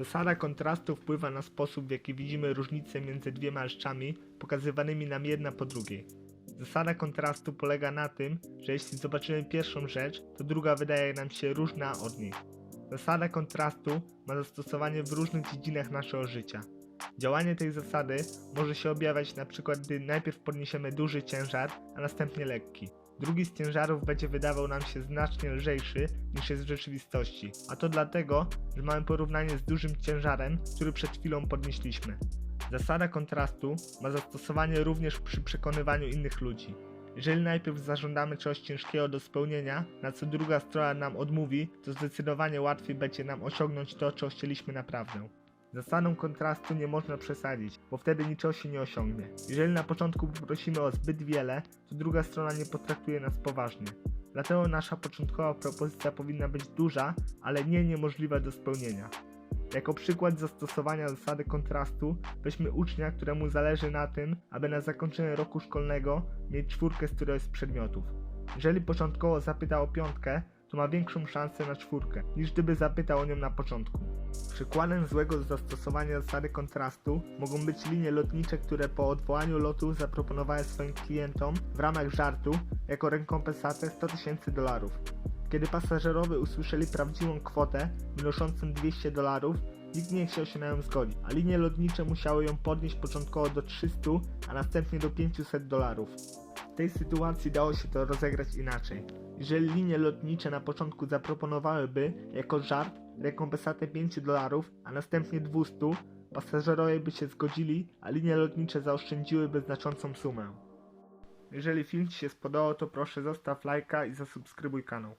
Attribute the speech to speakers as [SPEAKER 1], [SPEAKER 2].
[SPEAKER 1] Zasada kontrastu wpływa na sposób, w jaki widzimy różnice między dwiema rzeczami pokazywanymi nam jedna po drugiej. Zasada kontrastu polega na tym, że jeśli zobaczymy pierwszą rzecz, to druga wydaje nam się różna od niej. Zasada kontrastu ma zastosowanie w różnych dziedzinach naszego życia. Działanie tej zasady może się objawiać na przykład, gdy najpierw podniesiemy duży ciężar, a następnie lekki. Drugi z ciężarów będzie wydawał nam się znacznie lżejszy niż jest w rzeczywistości, a to dlatego, że mamy porównanie z dużym ciężarem, który przed chwilą podnieśliśmy. Zasada kontrastu ma zastosowanie również przy przekonywaniu innych ludzi. Jeżeli najpierw zażądamy czegoś ciężkiego do spełnienia, na co druga strona nam odmówi, to zdecydowanie łatwiej będzie nam osiągnąć to, czego chcieliśmy naprawdę. Zasadą kontrastu nie można przesadzić, bo wtedy niczego się nie osiągnie. Jeżeli na początku poprosimy o zbyt wiele, to druga strona nie potraktuje nas poważnie. Dlatego nasza początkowa propozycja powinna być duża, ale nie niemożliwa do spełnienia. Jako przykład zastosowania zasady kontrastu weźmy ucznia, któremu zależy na tym, aby na zakończenie roku szkolnego mieć czwórkę z któregoś z przedmiotów. Jeżeli początkowo zapyta o piątkę, to ma większą szansę na czwórkę, niż gdyby zapytał o nią na początku. Przykładem złego zastosowania zasady kontrastu mogą być linie lotnicze, które po odwołaniu lotu zaproponowały swoim klientom w ramach żartu jako rekompensatę 100 tysięcy dolarów. Kiedy pasażerowie usłyszeli prawdziwą kwotę wynoszącą 200 dolarów, nikt nie chciał się na nią zgodzić, a linie lotnicze musiały ją podnieść początkowo do 300, a następnie do 500 dolarów. W tej sytuacji dało się to rozegrać inaczej. Jeżeli linie lotnicze na początku zaproponowałyby jako żart rekompensatę 5 dolarów, a następnie 200, pasażerowie by się zgodzili, a linie lotnicze zaoszczędziłyby znaczącą sumę. Jeżeli film Ci się spodobał, to proszę zostaw lajka i zasubskrybuj kanał.